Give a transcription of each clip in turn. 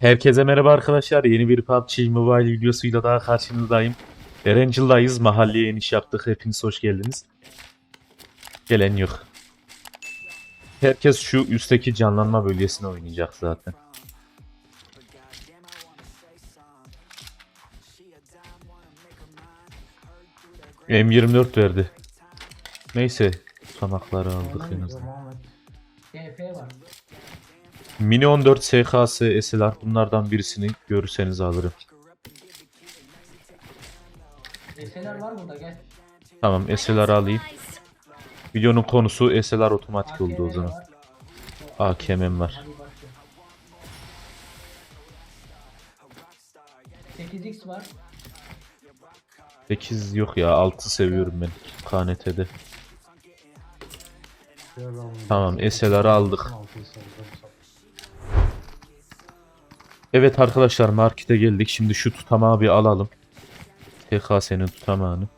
Herkese merhaba arkadaşlar. Yeni bir PUBG Mobile videosuyla daha karşınızdayım. Erangel'dayız. Mahalleye iniş yaptık. Hepiniz hoş geldiniz. Gelen yok. Herkes şu üstteki canlanma bölgesine oynayacak zaten. M24 verdi. Neyse. Tutamakları aldık en azından. Mini 14 SKS SLR bunlardan birisini görürseniz alırım. Eseler var burada gel. Tamam SLR alayım. Videonun konusu SLR otomatik oldu o AKM zaman. var. AKM'm var. Hadi başla. 8x var. 8 yok ya 6 seviyorum ben KNT'de. Tamam SLR'ı aldık. Evet arkadaşlar markete geldik. Şimdi şu tutamağı bir alalım. TKS'nin tutamağını.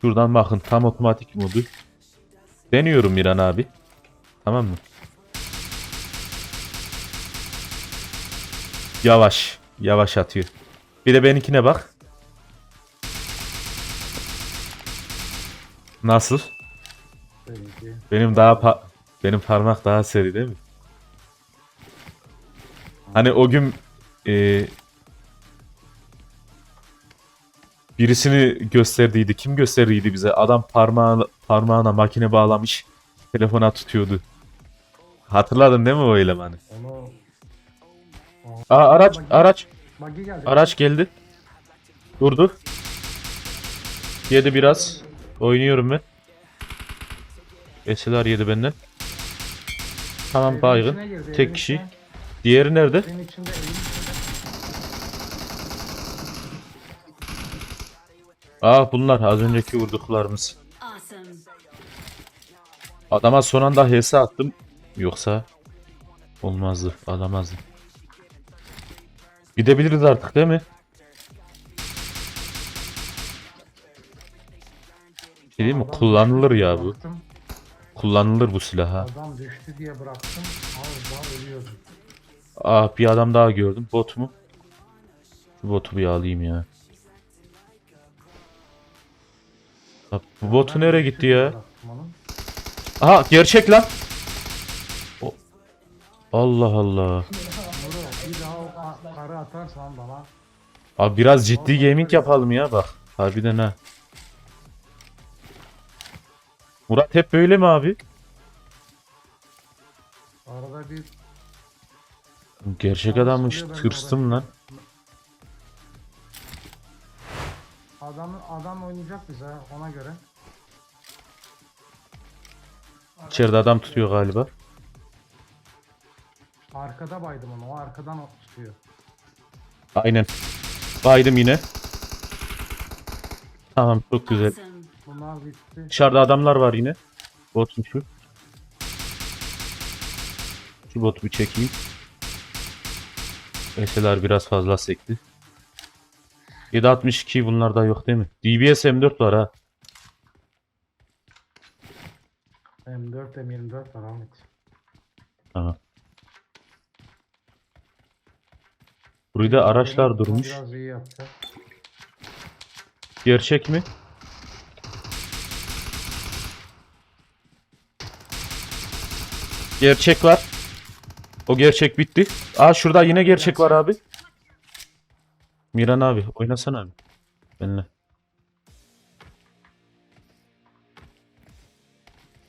Şuradan bakın tam otomatik modu. Deniyorum Miran abi. Tamam mı? Yavaş. Yavaş atıyor. Bir de benimkine bak. Nasıl? Benim daha pa- benim parmak daha seri değil mi? Hani o gün e, birisini gösterdiydi. Kim gösterdiydi bize? Adam parmağı, parmağına makine bağlamış. Telefona tutuyordu. Hatırladın değil mi o elemanı? Onu Aa araç araç geldi. araç geldi. Durdu. Yedi biraz. Oynuyorum ben. Eseler yedi benden. Tamam baygın. Tek kişi. Diğeri nerede? Evin içinde, evin içinde. Aa bunlar az önceki vurduklarımız. Adama son anda HS attım. Yoksa olmazdı. Alamazdı. Gidebiliriz artık değil mi? Şey değil mi? Kullanılır ya bu. Kullanılır bu silah ha. Adam düştü diye bıraktım. Az daha ölüyordu. Aa bir adam daha gördüm. Bot mu? Şu botu bir alayım ya. Bu botu nereye gitti ya? onu. Aha gerçek lan. O- Allah Allah. Bir daha o ka- karı atarsan bana. Abi biraz ciddi gaming yapalım ya bak. Harbiden ha. Murat hep böyle mi abi? Arada bir Gerçek adammış tırsım lan. adam adam oynayacak bize ona göre. İçeride adam tutuyor galiba. Arkada baydım onu. O arkadan tutuyor. Aynen. Baydım yine. Tamam çok güzel. Bunlar bitti. Dışarıda adamlar var yine. Bot mu şu? Şu botu bir çekeyim. Eseler biraz fazla sekti. 762 bunlarda yok değil mi? DBS M4 var ha. M4 M24 var Ahmet. Tamam. Burada araçlar durmuş. Biraz iyi yaptı. Gerçek mi? Gerçek var. O gerçek bitti. Aa şurada yine gerçek var abi. Miran abi oynasana abi. Benimle.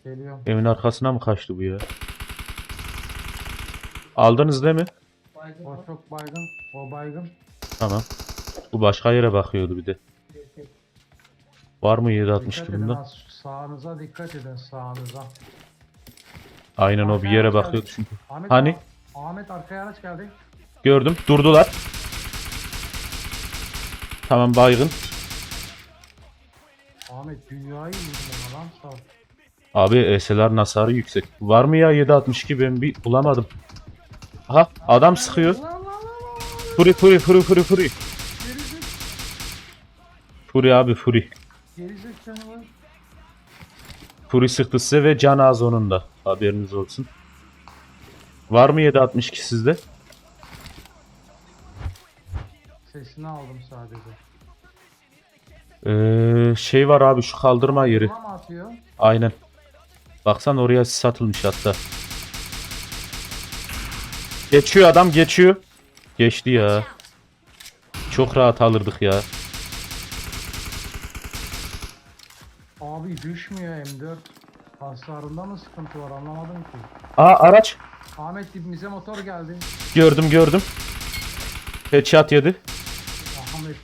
Geliyor. Evin arkasına mı kaçtı bu ya? Aldınız değil mi? O çok baygın. O baygın. Tamam. Bu başka yere bakıyordu bir de. Var mı 762 Dikkat edin bunda? az. Sağınıza dikkat edin sağınıza. Aynen o bir yere Arkaya bakıyordu geldi. çünkü. Ahmet Hani? Ah- Ahmet arkaya araç geldi. Gördüm. Durdular. Tamam baygın. Ahmet dünyayı vurdum lan sağ. ol. Abi SLR nasarı yüksek. Var mı ya 762 ben bir bulamadım. Aha adam sıkıyor. Lan lan lan lan. Furi furi furi furi furi. Furi abi furi. Gerizekalı. Furi sıktı size ve can az onun da. Haberiniz olsun. Var mı 762 sizde? Sesini aldım sadece. Ee, şey var abi şu kaldırma yeri. Atıyor? Aynen. Baksan oraya satılmış hatta. Geçiyor adam geçiyor. Geçti ya. Çok rahat alırdık ya. Abi düşmüyor M4. Hasarında mı sıkıntı var anlamadım ki. Aa araç. Ahmet dibimize motor geldi. Gördüm gördüm. Headshot yedi. Ahmet.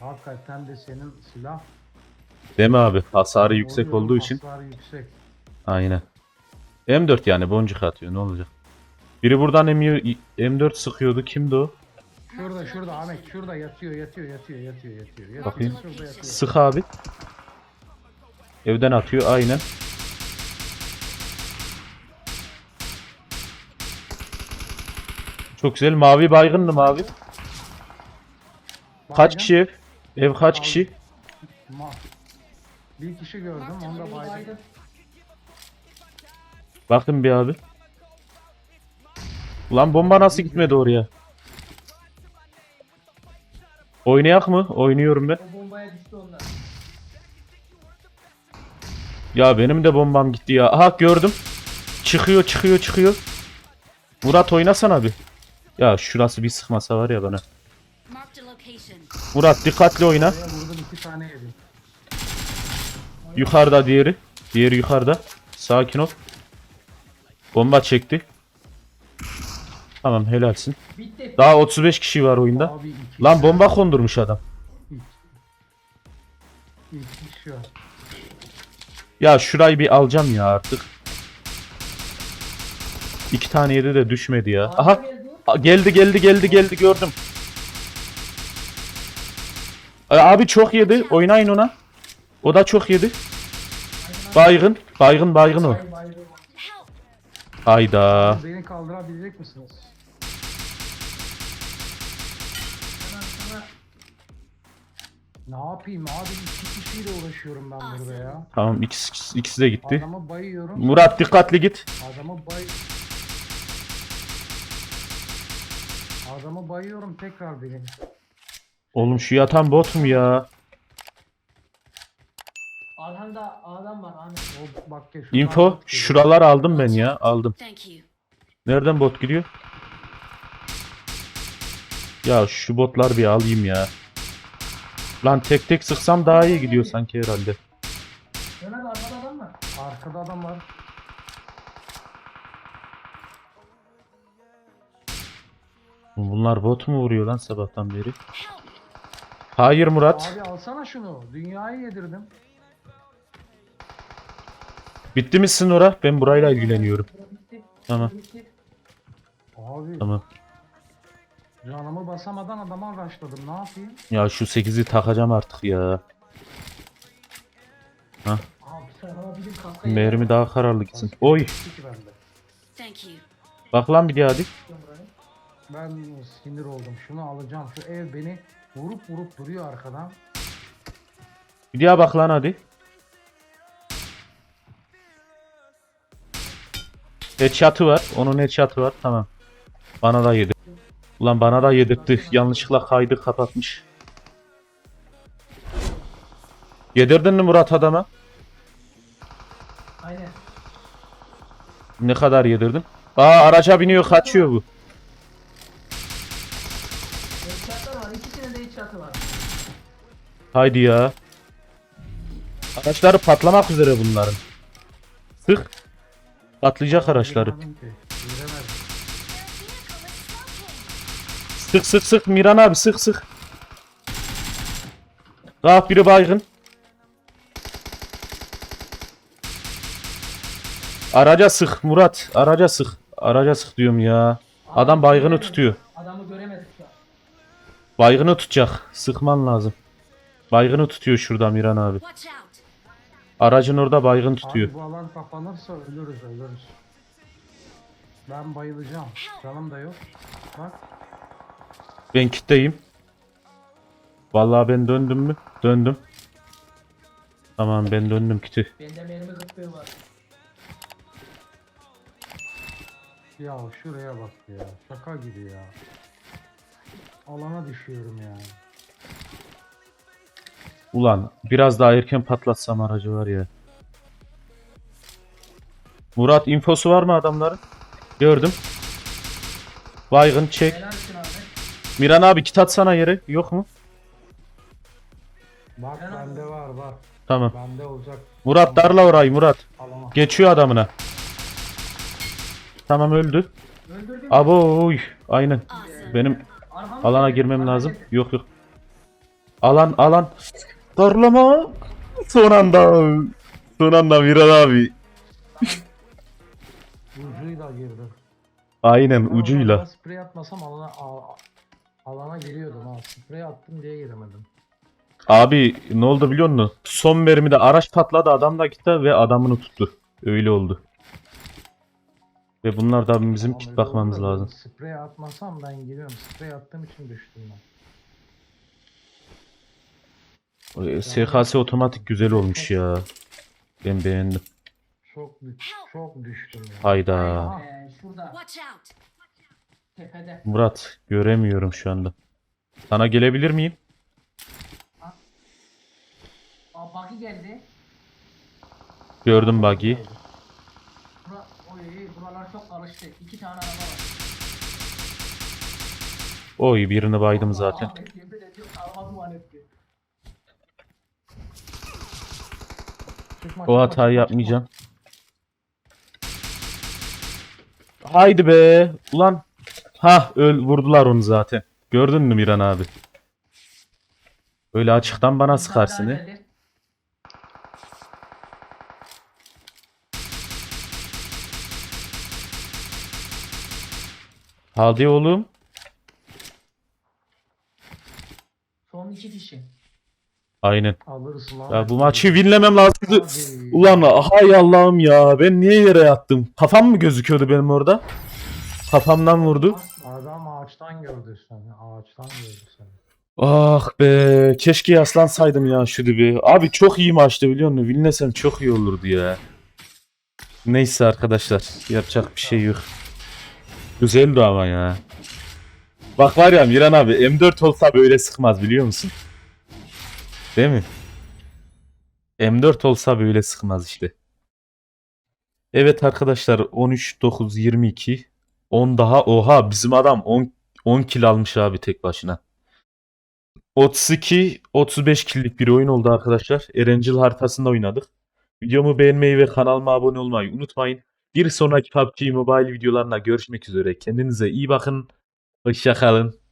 Hakikaten de senin silah. Değil mi abi? Hasarı yüksek Oluyor, olduğu için. Hasarı yüksek. Aynen. M4 yani boncuk atıyor ne olacak? Biri buradan M- M4 sıkıyordu. Kimdi o? Şurada şurada Ahmet şurada yatıyor yatıyor yatıyor yatıyor yatıyor. yatıyor. Bakayım. Şurada yatıyor. Sık abi. Evden atıyor aynen. Çok güzel. Mavi baygındı mavi. Kaç Baygın. kişi ev? Ev kaç kişi? Ma- Bir kişi gördüm onu da baydım. Baydım. Bakın bir abi. Ulan bomba nasıl gitmedi oraya? Oynayak mı? Oynuyorum ben. O bombaya düştü onlar. Ya benim de bombam gitti ya. Aha gördüm. Çıkıyor çıkıyor çıkıyor. Murat oynasana bir. Ya şurası bir sıkmasa var ya bana. Murat dikkatli oyna. Oraya vurdum iki tane yedim. Yukarıda diğeri. Diğeri yukarıda. Sakin ol. Bomba çekti. Tamam helalsin. Daha 35 kişi var oyunda. Lan bomba kondurmuş adam. Kişi var. Ya şurayı bir alacağım ya artık. İki tane yedi de düşmedi ya. Aha geldi. Geldi geldi geldi gördüm. Abi çok yedi. Oynayın ona. O da çok yedi. Baygın. Baygın baygın o. Hayda. Beni kaldırabilecek misiniz? Ne yapayım abi iki kişiyle uğraşıyorum ben burada ya. Tamam ikisi, ikisi de gitti. Adamı bayıyorum. Murat dikkatli git. Adamı bay... Adamı bayıyorum tekrar beni. Oğlum şu yatan bot mu ya? Arkanda adam var Ahmet. O bak ya şuradan Info geliyor. şuralar aldım ben ya. Aldım. Thank you. Nereden bot gidiyor? Ya şu botlar bir alayım ya. Lan tek tek sıksam daha iyi gidiyor sanki herhalde. Ömer arkada adam var. Arkada adam var. Bunlar bot mu vuruyor lan sabahtan beri? Hayır Murat. Abi alsana şunu. Dünyayı yedirdim. Bitti mi Snora? Ben burayla ilgileniyorum. Bitti. Tamam. Bitti. Abi Tamam. Canımı basamadan adama başladım. Ne yapayım? Ya şu 8'i takacağım artık ya. Abi sana bizim kaskayı Mermi daha kararlı gitsin. Oy. Ki bende. Thank you. Bak lan bir daha hadi. Ben sinir oldum. Şunu alacağım. Şu ev beni vurup vurup duruyor arkadan. Bir daha bak lan hadi. Headshot'ı var. Onun headshot'ı var. Tamam. Bana da yedi. Ulan bana da yedirtti. Yanlışlıkla kaydı kapatmış. Yedirdin mi Murat adama? Aynen. Ne kadar yedirdin? Aa araca biniyor kaçıyor bu. Headshot'lar var. İkisinin de headshot'ı var. Haydi ya. Araçları patlamak üzere bunların. Sık. Patlayacak araçları. Giremedim ki. Sık sık sık Miran abi sık sık. Kalk biri baygın. Araca sık Murat. Araca sık. Araca sık diyorum ya. Adam baygını tutuyor. Adamı göremedik şu an. Baygını tutacak. Sıkman lazım. Baygını tutuyor şurada Miran abi. Aracın orada baygın tutuyor. Abi bu alan kapanırsa ölürüz ölürüz. Ben bayılacağım. Canım da yok. Bak. Ben kitleyim. Vallahi ben döndüm mü? Döndüm. Tamam ben döndüm kiti. Bende mermi kıtlığı var. Ya şuraya bak ya. Şaka gibi ya. alana düşüyorum ya. Ulan biraz daha erken patlatsam aracı var ya. Murat infosu var mı adamların? Gördüm. Baygın çek. Helal. Miran abi kit atsana yere. Yok mu? Bak Ben- bende var var. Tamam. Bende olacak Murat darla orayı Murat. alana. Geçiyor adamına. Tamam öldü. Öldürdüm. Abo oy. Aynen. Benim alana girmem lazım. Yok yok. Alan alan. Darlama. Son anda. Son anda Miran abi. Ucuyla girdi. Aynen Ben ucuyla. orada Sprey atmasam alana, alana giriyordum ha. Sprey attım diye giremedim. Abi ne oldu biliyor musun? Son mermide araç patladı adam da gitti ve adamını tuttu. Öyle oldu. Ve bunlar da bizim Ama kit öyle bakmamız oldu da lazım. Sprey atmasam ben giriyorum. Sprey attığım için düştüm ben. Ee, SKS otomatik güzel olmuş ya. Ben beğendim. Çok düş- çok düştüm ya. Hayda. Ee, şurada Watch out. Tepede. Murat göremiyorum şu anda. Sana gelebilir miyim? Aa buggy geldi. Gördüm buggy. Bura, oy, buralar çok karıştı. İki tane araba var. Oy birini baydım zaten. Ahmet yemin ediyorum araba duman etti. Çıkma, O çıkma, hatayı yapmayacağım. Haydi be. Ulan. Ha öl vurdular onu zaten. Gördün mü Miran abi? Öyle açıktan bana sıkarsın he. Hadi oğlum. Son iki kişi. Aynen. çıkma. Alırsın lan. Ya bu maçı winlemem lazım. Hadi. Ulan hay Allah'ım ya. Ben niye yere yattım? Kafam mı gözüküyordu benim orada? Kafamdan vurdu. Adam ağaçtan gördü seni. Ağaçtan gördü seni. Ah be. Keşke yaslansaydım ya şu dibi. Abi çok iyi maçtı biliyor musun? Winlesem çok iyi olurdu ya. Neyse arkadaşlar. Yapacak bir şey yok. Güzeldi ama ya. Bak var ya Miran abi M4 olsa böyle sıkmaz biliyor musun? Değil mi? M4 olsa böyle sıkmaz işte. Evet arkadaşlar 13 9 22 10 daha oha bizim adam 10 10 kill almış abi tek başına. 32 35 kill'lik bir oyun oldu arkadaşlar. Erencil haritasında oynadık. Videomu beğenmeyi ve kanalıma abone olmayı unutmayın. Bir sonraki PUBG Mobile videolarına görüşmek üzere. Kendinize iyi bakın. Hoşça kalın.